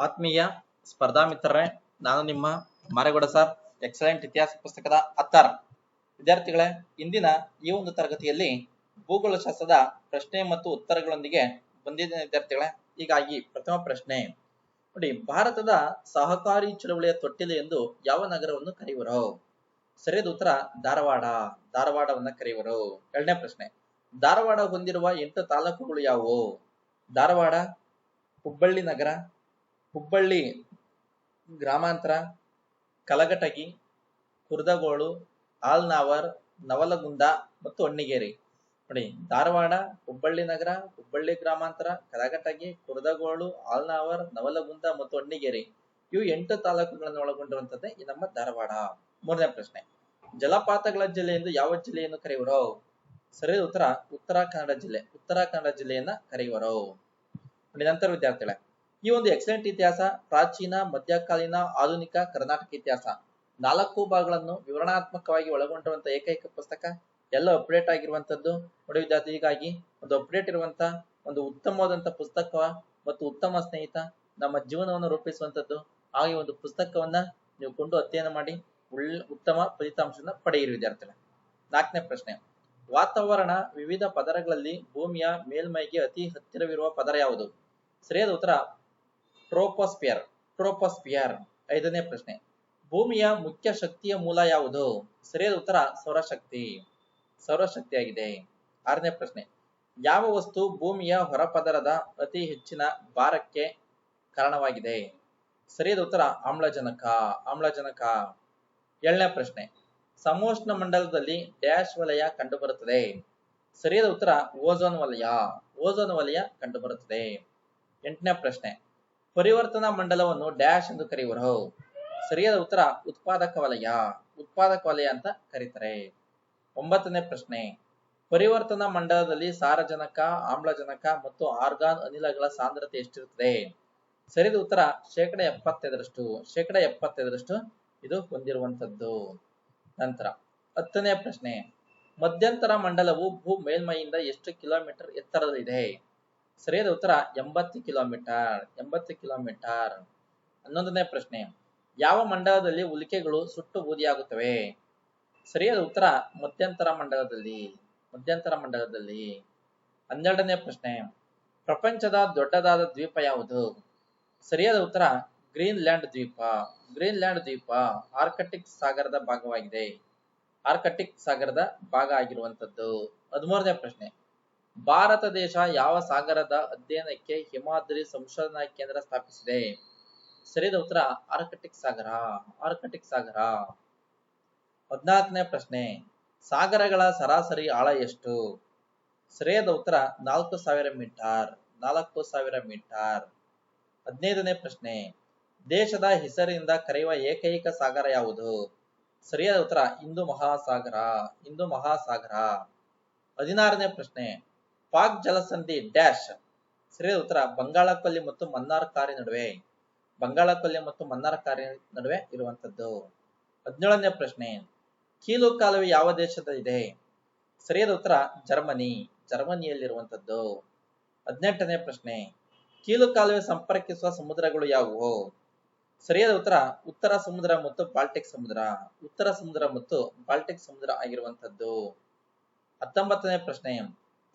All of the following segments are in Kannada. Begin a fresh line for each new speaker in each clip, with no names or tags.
ಆತ್ಮೀಯ ಸ್ಪರ್ಧಾ ಮಿತ್ರರೇ, ನಾನು ನಿಮ್ಮ ಮಾರೇಗೌಡ ಸರ್, ಎಕ್ಸಲೆಂಟ್ ಇತಿಹಾಸ ಪುಸ್ತಕದ ಅತ್ತಾರ ವಿದ್ಯಾರ್ಥಿಗಳೇ, ಇಂದಿನ ಈ ಒಂದು ತರಗತಿಯಲ್ಲಿ ಭೂಗೋಳಶಾಸ್ತ್ರದ ಪ್ರಶ್ನೆ ಮತ್ತು ಉತ್ತರಗಳೊಂದಿಗೆ ಬಂದಿದ್ದೇನೆ ವಿದ್ಯಾರ್ಥಿಗಳೇ. ಹೀಗಾಗಿ ಪ್ರಥಮ ಪ್ರಶ್ನೆ. ನೋಡಿ, ಭಾರತದ ಸಹಕಾರಿ ಚಳವಳಿಯ ತೊಟ್ಟಿಲು ಎಂದು ಯಾವ ನಗರವನ್ನು ಕರೆಯುವರು? ಸರಿಯಾದ ಉತ್ತರ, ಧಾರವಾಡ. ಧಾರವಾಡವನ್ನ ಕರೆಯುವರು. ಎರಡನೇ ಪ್ರಶ್ನೆ. ಧಾರವಾಡ ಹೊಂದಿರುವ ಎಂಟು ತಾಲೂಕುಗಳು ಯಾವುವು? ಧಾರವಾಡ, ಹುಬ್ಬಳ್ಳಿ ನಗರ ಹುಬ್ಬಳ್ಳಿ ಗ್ರಾಮಾಂತರ, ಕಲಘಟಗಿ, ಕುರ್ದಗೋಳು, ಆಲ್ನಾವರ್, ನವಲಗುಂದ ಮತ್ತು ಅಣ್ಣಿಗೇರಿ ನೋಡಿ, ಧಾರವಾಡ, ಹುಬ್ಬಳ್ಳಿ ನಗರ, ಹುಬ್ಬಳ್ಳಿ ಗ್ರಾಮಾಂತರ, ಕಲಘಟಗಿ, ಕುರ್ದಗೋಳು, ಆಲ್ನಾವರ್, ನವಲಗುಂದ ಮತ್ತು ಹೊಣ್ಣಿಗೇರಿ ಇವು ಎಂಟು ತಾಲೂಕುಗಳನ್ನು ಒಳಗೊಂಡಿರುವಂತದ್ದೇ ಈ ನಮ್ಮ ಧಾರವಾಡ. ಮೂರನೇ ಪ್ರಶ್ನೆ, ಜಲಪಾತಗಳ ಜಿಲ್ಲೆ ಎಂದು ಯಾವ ಜಿಲ್ಲೆಯನ್ನು ಕರೆಯುವರು? ಸರಿ, ಉತ್ತರ ಉತ್ತರ ಕನ್ನಡ ಜಿಲ್ಲೆ ಉತ್ತರ ಕನ್ನಡ ಜಿಲ್ಲೆಯನ್ನ ಕರೆಯುವರು? ನಂತರ ವಿದ್ಯಾರ್ಥಿಗಳೇ ಈ ಒಂದು ಎಕ್ಸಲೆಂಟ್ ಇತಿಹಾಸ, ಪ್ರಾಚೀನ, ಮಧ್ಯಕಾಲೀನ, ಆಧುನಿಕ ಕರ್ನಾಟಕ ಇತಿಹಾಸ. ನಾಲ್ಕು ಭಾಗಗಳನ್ನು ವಿವರಣಾತ್ಮಕವಾಗಿ ಒಳಗೊಂಡಿರುವಂತ ಏಕೈಕ ಪುಸ್ತಕ, ಎಲ್ಲ ಅಪ್ಡೇಟ್ ಆಗಿರುವಂತದ್ದು ನೋಡಿ ವಿದ್ಯಾರ್ಥಿ, ಹೀಗಾಗಿ ಒಂದು ಅಪ್ಡೇಟ್ ಇರುವಂತ ಒಂದು ಉತ್ತಮವಾದಂತ ಪುಸ್ತಕ ಮತ್ತು ಉತ್ತಮ ಸ್ನೇಹಿತ ನಮ್ಮ ಜೀವನವನ್ನು ರೂಪಿಸುವಂತದ್ದು ಹಾಗೆ ಒಂದು ಪುಸ್ತಕವನ್ನ ನೀವು ಕೊಂಡು ಅಧ್ಯಯನ ಮಾಡಿ, ಒಳ್ಳೆ ಉತ್ತಮ ಫಲಿತಾಂಶವನ್ನು ಪಡೆಯಿರಿ ವಿದ್ಯಾರ್ಥಿಗಳ. ನಾಲ್ಕನೇ ಪ್ರಶ್ನೆ. ವಾತಾವರಣ ವಿವಿಧ ಪದರಗಳಲ್ಲಿ ಭೂಮಿಯ ಮೇಲ್ಮೈಗೆ ಅತಿ ಹತ್ತಿರವಿರುವ ಪದರ ಯಾವುದು? ಸರಿಯಾದ ಉತ್ತರ ಟ್ರೋಪೋಸ್ಪಿಯರ್ ಟ್ರೋಪೋಸ್ಪಿಯರ್ ಐದನೇ ಪ್ರಶ್ನೆ. ಭೂಮಿಯ ಮುಖ್ಯ ಶಕ್ತಿಯ ಮೂಲ ಯಾವುದು? ಸರಿಯಾದ ಉತ್ತರ, ಸೌರಶಕ್ತಿ. ಸೌರಶಕ್ತಿಯಾಗಿದೆ. ಆರನೇ ಪ್ರಶ್ನೆ. ಯಾವ ವಸ್ತು ಭೂಮಿಯ ಹೊರಪದರದ ಅತಿ ಹೆಚ್ಚಿನ ಭಾರಕ್ಕೆ ಕಾರಣವಾಗಿದೆ? ಸರಿಯಾದ ಉತ್ತರ, ಆಮ್ಲಜನಕ ಆಮ್ಲಜನಕ. ಏಳನೇ ಪ್ರಶ್ನೆ. ಸಮೋಷ್ಣ ಮಂಡಲದಲ್ಲಿ ಡ್ಯಾಶ್ ವಲಯ ಕಂಡುಬರುತ್ತದೆ. ಸರಿಯಾದ ಉತ್ತರ ಓಝೋನ್ ವಲಯ. ಓಝೋನ್ ವಲಯ ಕಂಡುಬರುತ್ತದೆ. ಎಂಟನೇ ಪ್ರಶ್ನೆ. ಪರಿವರ್ತನಾ ಮಂಡಲವನ್ನು ಡ್ಯಾಶ್ ಎಂದು ಕರೆಯುವರು. ಸರಿಯಾದ ಉತ್ತರ ಉತ್ಪಾದಕ ವಲಯ ಉತ್ಪಾದಕ ವಲಯ ಅಂತ ಕರೀತಾರೆ. ಒಂಬತ್ತನೇ ಪ್ರಶ್ನೆ. ಪರಿವರ್ತನಾ ಮಂಡಲದಲ್ಲಿ ಸಾರಜನಕ, ಆಮ್ಲಜನಕ ಮತ್ತು ಆರ್ಗಾನ್ ಅನಿಲಗಳ ಸಾಂದ್ರತೆ ಎಷ್ಟಿರುತ್ತದೆ? ಸರಿಯಾದ ಉತ್ತರ ಶೇಕಡ ಎಪ್ಪತ್ತೈದರಷ್ಟು. ಶೇಕಡ ಎಪ್ಪತ್ತೈದರಷ್ಟು ಇದು ಹೊಂದಿರುವಂತದ್ದು ನಂತರ ಹತ್ತನೇ ಪ್ರಶ್ನೆ. ಮಧ್ಯಂತರ ಮಂಡಲವು ಭೂ ಮೇಲ್ಮೈಯಿಂದ ಎಷ್ಟು ಕಿಲೋಮೀಟರ್ ಎತ್ತರದಲ್ಲಿದೆ? ಸರಿಯಾದ ಉತ್ತರ ಎಂಬತ್ತು ಕಿಲೋಮೀಟರ್ ಎಂಬತ್ತು ಕಿಲೋಮೀಟರ್. ಹನ್ನೊಂದನೇ ಪ್ರಶ್ನೆ, ಯಾವ ಮಂಡಲದಲ್ಲಿ ಉಲ್ಕೆಗಳು ಸುಟ್ಟು ಬೂದಿಯಾಗುತ್ತವೆ? ಸರಿಯಾದ ಉತ್ತರ ಮಧ್ಯಂತರ ಮಂಡಲದಲ್ಲಿ ಮಧ್ಯಂತರ ಮಂಡಲದಲ್ಲಿ. ಹನ್ನೆರಡನೇ ಪ್ರಶ್ನೆ, ಪ್ರಪಂಚದ ದೊಡ್ಡದಾದ ದ್ವೀಪ ಯಾವುದು? ಸರಿಯಾದ ಉತ್ತರ ಗ್ರೀನ್ಲ್ಯಾಂಡ್ ದ್ವೀಪ. ಗ್ರೀನ್ಲ್ಯಾಂಡ್ ದ್ವೀಪ ಆರ್ಕಟಿಕ್ ಸಾಗರದ ಭಾಗವಾಗಿದೆ. ಆರ್ಕಟಿಕ್ ಸಾಗರದ ಭಾಗ ಆಗಿರುವಂತದ್ದು ಹದಿಮೂರನೇ ಪ್ರಶ್ನೆ ಭಾರತ ದೇಶ ಯಾವ ಸಾಗರದ ಅಧ್ಯಯನಕ್ಕೆ ಹಿಮಾದ್ರಿ ಸಂಶೋಧನಾ ಕೇಂದ್ರ ಸ್ಥಾಪಿಸಿದೆ? ಸರಿಯಾದ ಉತ್ತರ, ಆರ್ಕಟಿಕ್ ಸಾಗರ. ಆರ್ಕಟಿಕ್ ಸಾಗರ. ಹದಿನಾಲ್ಕನೇ ಪ್ರಶ್ನೆ, ಸಾಗರಗಳ ಸರಾಸರಿ ಆಳ ಎಷ್ಟು? ಸರಿಯಾದ ಉತ್ತರ, ನಾಲ್ಕು ಸಾವಿರ ಮೀಟರ್. ನಾಲ್ಕು ಸಾವಿರ ಮೀಟರ್. ಹದಿನೈದನೇ ಪ್ರಶ್ನೆ, ದೇಶದ ಹೆಸರಿನಿಂದ ಕರೆಯುವ ಏಕೈಕ ಸಾಗರ ಯಾವುದು? ಸರಿಯಾದ ಉತ್ತರ ಹಿಂದೂ ಮಹಾಸಾಗರ. ಹಿಂದೂ ಮಹಾಸಾಗರ. ಹದಿನಾರನೇ ಪ್ರಶ್ನೆ ಪಾಕ್ ಜಲಸಂಧಿ ಡ್ಯಾಶ್. ಸರಿಯಾದ ಉತ್ತರ, ಬಂಗಾಳಕೊಲ್ಲಿ ಮತ್ತು ಮನ್ನಾರ್ಕಾರಿ ನಡುವೆ. ಬಂಗಾಳಕೊಲ್ಲಿ ಮತ್ತು ಮನ್ನಾರ್ಕಾರಿ ನಡುವೆ ಇರುವಂತದ್ದು ಹದಿನೇಳನೇ ಪ್ರಶ್ನೆ, ಕೀಲು ಕಾಲುವೆ ಯಾವ ದೇಶದಲ್ಲಿದೆ? ಸರಿಯಾದ ಉತ್ತರ, ಜರ್ಮನಿ ಜರ್ಮನಿಯಲ್ಲಿರುವಂತದ್ದು ಹದಿನೆಂಟನೇ ಪ್ರಶ್ನೆ, ಕೀಲು ಕಾಲುವೆ ಸಂಪರ್ಕಿಸುವ ಸಮುದ್ರಗಳು ಯಾವುವು? ಸರಿಯಾದ ಉತ್ತರ ಉತ್ತರ ಸಮುದ್ರ ಮತ್ತು ಬಾಲ್ಟಿಕ್ ಸಮುದ್ರ. ಉತ್ತರ ಸಮುದ್ರ ಮತ್ತು ಬಾಲ್ಟಿಕ್ ಸಮುದ್ರ ಆಗಿರುವಂತದ್ದು ಹತ್ತೊಂಬತ್ತನೇ ಪ್ರಶ್ನೆ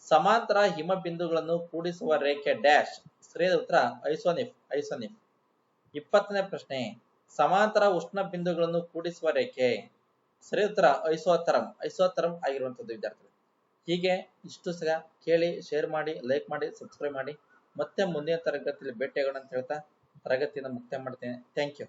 ಸಮಾಂತರ ಹಿಮ ಬಿಂದುಗಳನ್ನು ಕೂಡಿಸುವ ರೇಖೆ ಡ್ಯಾಶ್. ಸರಿಯಾದ ಉತ್ತರ, ಐಸೋನಿಫ್ ಐಸೋನಿಫ್. ಇಪ್ಪತ್ತನೇ ಪ್ರಶ್ನೆ, ಸಮಾಂತರ ಉಷ್ಣ ಬಿಂದುಗಳನ್ನು ಕೂಡಿಸುವ ರೇಖೆ. ಸರಿಯಾದ ಉತ್ತರ, ಐಸೋತರಂ. ಐಸೋತರಂ ಆಗಿರುವಂತದ್ದು ವಿದ್ಯಾರ್ಥಿಗಳು. ಹೀಗೆ ಇಷ್ಟು ಸಹ ಕೇಳಿ ಶೇರ್ ಮಾಡಿ ಲೈಕ್ ಮಾಡಿ ಸಬ್ಸ್ಕ್ರೈಬ್ ಮಾಡಿ. ಮತ್ತೆ ಮುಂದಿನ ತರಗತಿಯಲ್ಲಿ ಭೇಟಿಯಾಗೋಣ ಅಂತ ಹೇಳ್ತಾ ತರಗತಿಯನ್ನು ಮುಕ್ತಾಯ ಮಾಡ್ತೇನೆ. Thank you